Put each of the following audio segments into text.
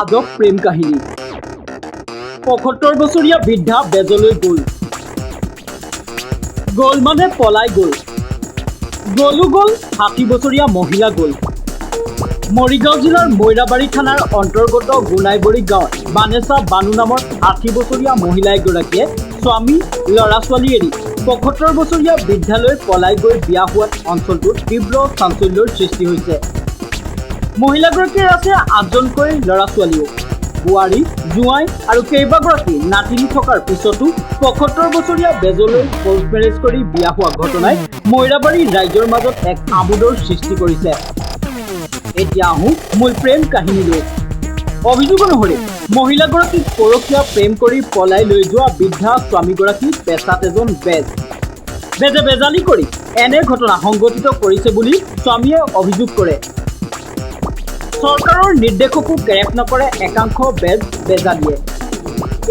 আজব প্ৰেম কাহিনী। পঁয়সত্তৰ বছৰীয়া বৃদ্ধা বেজলৈ গ'ল। গ'ল মানে পলাই গ'ল। গ'লো গ'ল ষাঠি বছৰীয়া মহিলা গ'ল। মৰিগাঁও জিলাৰ মৈৰাবাৰী থানাৰ অন্তৰ্গত গোনাইবৰী গাঁৱত বানেচা বানু নামৰ ষাঠি বছৰীয়া মহিলা এগৰাকীয়ে স্বামী ল'ৰা ছোৱালী এৰি পঁয়সত্তৰ বছৰীয়া বৃদ্ধালৈ পলাই গৈ বিয়া হোৱাত অঞ্চলটোত তীব্ৰ চাঞ্চল্যৰ সৃষ্টি হৈছে। মহিলাগৰাকীৰ আছে আঠজনকৈ ল'ৰা ছোৱালীও। বোৱাৰী, জোঁৱাই আৰু কেইবাগৰাকী নাতিনী থকাৰ পিছতো পঁয়সত্তৰ বছৰীয়া বেজলৈ কৰ্ট মেৰেজ কৰি বিয়া হোৱা ঘটনাই মৈৰাবাৰী ৰাইজৰ মাজত এক আমোদৰ সৃষ্টি কৰিছে। এতিয়া আহোঁ মূল প্ৰেম কাহিনীলৈ অভিযোগ অনুসৰি মহিলাগৰাকীক পৰকীয়া প্ৰেম কৰি পলাই লৈ যোৱা বৃদ্ধা স্বামীগৰাকী পেছাত এজন বেজ। বেজে বেজালি কৰি এনে ঘটনা সংঘটিত কৰিছে বুলি স্বামীয়ে অভিযোগ কৰে। চৰকাৰৰ নিৰ্দেশকো কেৰেপ নকৰে একাংশ বেজ বেজালিয়ে।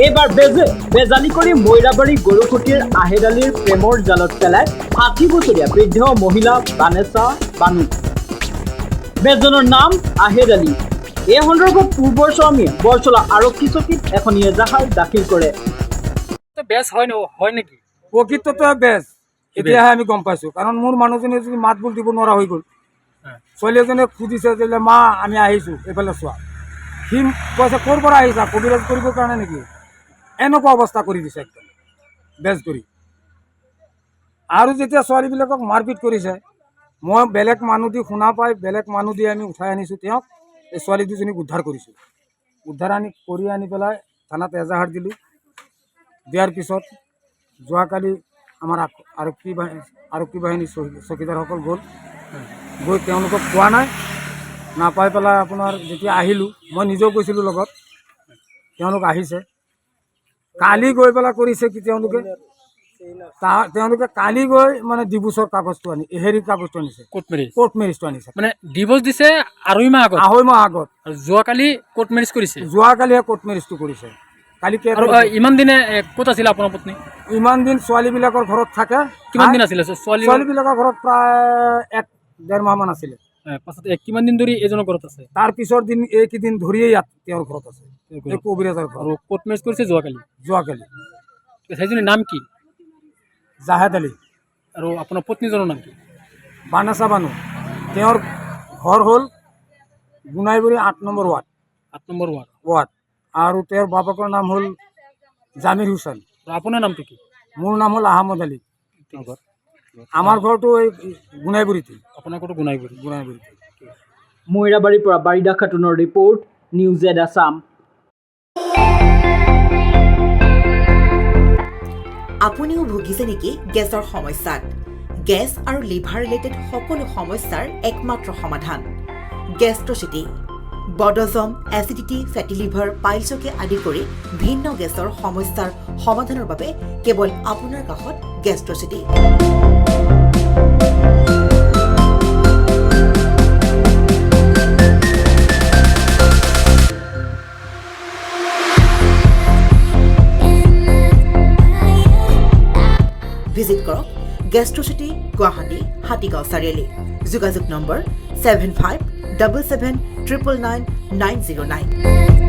এইবাৰ বেজে বেজালি কৰি মৈৰাবাৰী গৰুকুটিৰ আহেডালিৰ প্ৰেমৰ জালত পেলাই ষাঠি বছৰীয়া বৃদ্ধ মহিলা বানেচা বানু। বেজনৰ নাম আহেদ আলী। এই সন্দৰ্ভত পূৰ্বৰ স্বামীয়ে বৰচলা আৰক্ষী চকীত এখন এজাহাৰ দাখিল কৰে। বেছ হয় ন হয় নেকি? প্ৰকৃততে বেজ। এতিয়াহে আমি গম পাইছোঁ। কাৰণ মোৰ মানুহজনীয়ে যদি মাত বোল দিব নোৱাৰা হৈ গ'ল ছোৱালী এজনীয়ে সুধিছে যে মা, আমি আহিছোঁ, এইফালে চোৱা। সি কৈছে, ক'ৰ পৰা আহিছা? কবিৰাজ কৰিবৰ কাৰণে নেকি? এনেকুৱা অৱস্থা কৰি দিছে একদম, বেজ কৰি আৰু যেতিয়া ছোৱালীবিলাকক মাৰপিট কৰিছে, মই বেলেগ মানুহ দি শুনা পাই, বেলেগ মানুহ দি আমি উঠাই আনিছোঁ, তেওঁক এই ছোৱালী দুজনীক উদ্ধাৰ কৰিছোঁ। উদ্ধাৰ আনি, কৰি আনি পেলাই থানাত এজাহাৰ দিলোঁ। দিয়াৰ পিছত যোৱাকালি আমাৰ আৰক্ষী বাহিনী আৰক্ষী বাহিনীৰ চকী- চকীদাৰসকল গ'ল। গৈ তেওঁলোকক পোৱা নাই। নাপাই পেলাই আপোনাৰ যেতিয়া আহিলোঁ মই নিজেও গৈছিলোঁ লগত। তেওঁলোক আহিছে। কালি গৈ পেলাই কৰিছে কি তেওঁলোকে? তেওঁলোকে কালি গৈ মানে ডিভোৰ্চৰ কাগজটো আনি হেৰি কাগজটো আনিছে। কোৰ্ট মেৰেজ কোৰ্ট মেৰিজটো আনিছে। মানে ডিভোৰ্চ দিছে আঢ়ৈ মাহ আগত? আঢ়ৈ মাহ আগত। যোৱাকালি কোৰ্ট মেৰেজ কৰিছে? যোৱাকালিহে কোৰ্ট মেৰিজটো কৰিছে। কালি ইমান দিনে ক'ত আছিলে আপোনাৰ পত্নী? ইমান দিন ছোৱালীবিলাকৰ ঘৰত থাকে। কিমান দিন আছিলে? ছোৱালী ছোৱালীবিলাকৰ ঘৰত প্ৰায় এক ডেৰ মাহমান আছিলে। পাছত এ, কিমান দিন ধৰি এজনৰ ঘৰত আছে? তাৰ পিছৰ দিন এইকেইদিন ধৰিয়ে ইয়াত তেওঁৰ ঘৰত আছে। কবিৰাজৰ ঘৰত। কোৰ্ট মেৰেজ কৰিছে যোৱাকালি? যোৱাকালি। সেইজনীৰ নাম কি? জাহেদ আলী। আৰু আপোনাৰ পত্নীজনৰ নাম কি? বানাচা বানু। তেওঁৰ ঘৰ হ'ল গুণাইগুৰি আঠ নম্বৰ ৱাৰ্ড। আঠ নম্বৰ ৱাৰ্ড। ৱাৰ্ড। আৰু তেওঁৰ বাপকৰ নাম হ'ল জামিৰ হুছেইন। আপোনাৰ নামটো কি? মোৰ নাম হ'ল আহমদ আলী। ঘৰ। আমাৰ ঘৰটো এই গুণাইগুৰিতে। আপোনাৰ ঘৰটো গুণাইগুৰি। গুণাইগুৰিতে। মৈৰাবাৰীৰ পৰা বাৰিদা খাতুনৰ ৰিপৰ্ট নিউজ এড আছাম। আপুনিও ভুগিছে নেকি গেছৰ সমস্যাত? গেছ আৰু লিভাৰ ৰিলেটেড সকলো সমস্যাৰ একমাত্ৰ সমাধান। গেষ্ট্ৰচিটি বডজম এচিডিটি ফেটি লিভাৰ পাইলছকে আদি কৰি ভিন্ন গেছৰ সমস্যাৰ সমাধানৰ বাবে কেৱল আপোনাৰ কাষত গেষ্ট্ৰচিটি। ভিজিট কৰক গেষ্ট্ৰচিটি, গুৱাহাটী, হাতীগাঁও চাৰিআলি। যোগাযোগ number seven five double seven triple nine nine zero' nine